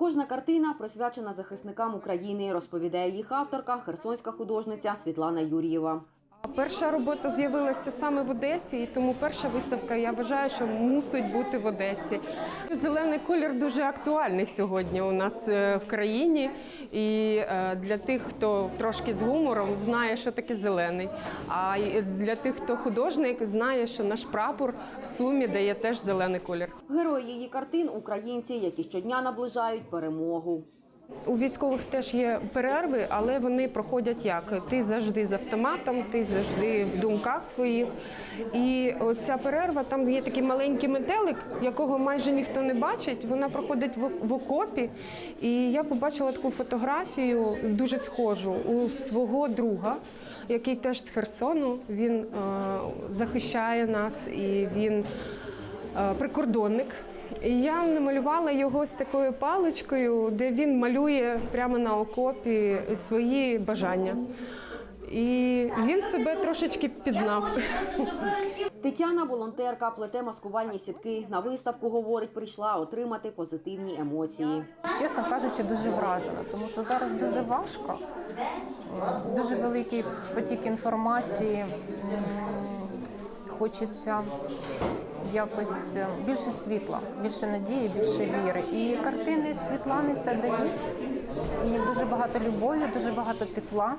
Кожна картина присвячена захисникам України, розповідає їх авторка, херсонська художниця Світлана Юрієва. Перша робота з'явилася саме в Одесі, і тому перша виставка я вважаю, що мусить бути в Одесі. Зелений колір дуже актуальний сьогодні у нас е, в країні. І е, для тих, хто трошки з гумором, знає, що таке зелений. А для тих, хто художник, знає, що наш прапор в сумі дає теж зелений колір. Герої її картин українці, які щодня наближають перемогу. У військових теж є перерви, але вони проходять як? Ти завжди з автоматом, ти завжди в думках своїх. І оця перерва, там є такий маленький метелик, якого майже ніхто не бачить. Вона проходить в, в окопі. І я побачила таку фотографію, дуже схожу, у свого друга, який теж з Херсону. Він е, захищає нас і він е, прикордонник. І я намалювала його з такою паличкою, де він малює прямо на окопі свої бажання. І він себе трошечки пізнав. Тетяна, волонтерка, плете маскувальні сітки. На виставку, говорить, прийшла отримати позитивні емоції. Чесно кажучи, дуже вражена, тому що зараз дуже важко, дуже великий потік інформації. Хочеться якось е, більше світла, більше надії, більше віри. І картини Світлани це дають. Дуже багато любові, дуже багато тепла,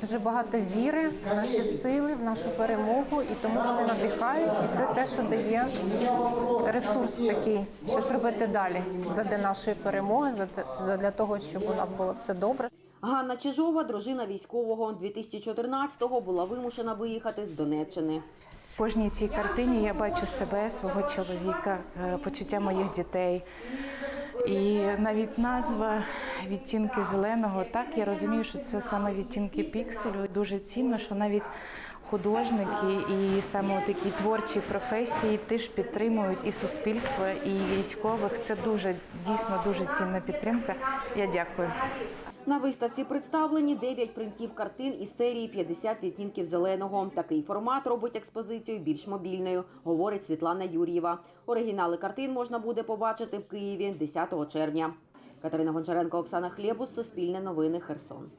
дуже багато віри в наші сили, в нашу перемогу. І тому вони надихають. І це те, що дає ресурс такий, щось робити далі задля нашої перемоги, задля того, щоб у нас було все добре. Ганна Чижова, дружина військового, 2014-го була вимушена виїхати з Донеччини. Кожній цій картині я бачу себе, свого чоловіка, е, почуття моїх дітей. І навіть назва відтінки зеленого, так я розумію, що це саме відтінки пікселю. Дуже цінно, що навіть художники і саме такі творчі професії теж підтримують і суспільство, і військових. Це дуже дійсно дуже цінна підтримка. Я дякую. На виставці представлені 9 принтів картин із серії «50 відтінків зеленого. Такий формат робить експозицію більш мобільною, говорить Світлана Юр'єва. Оригінали картин можна буде побачити в Києві 10 червня. Катерина Гончаренко, Оксана Хлєбус, Суспільне новини, Херсон.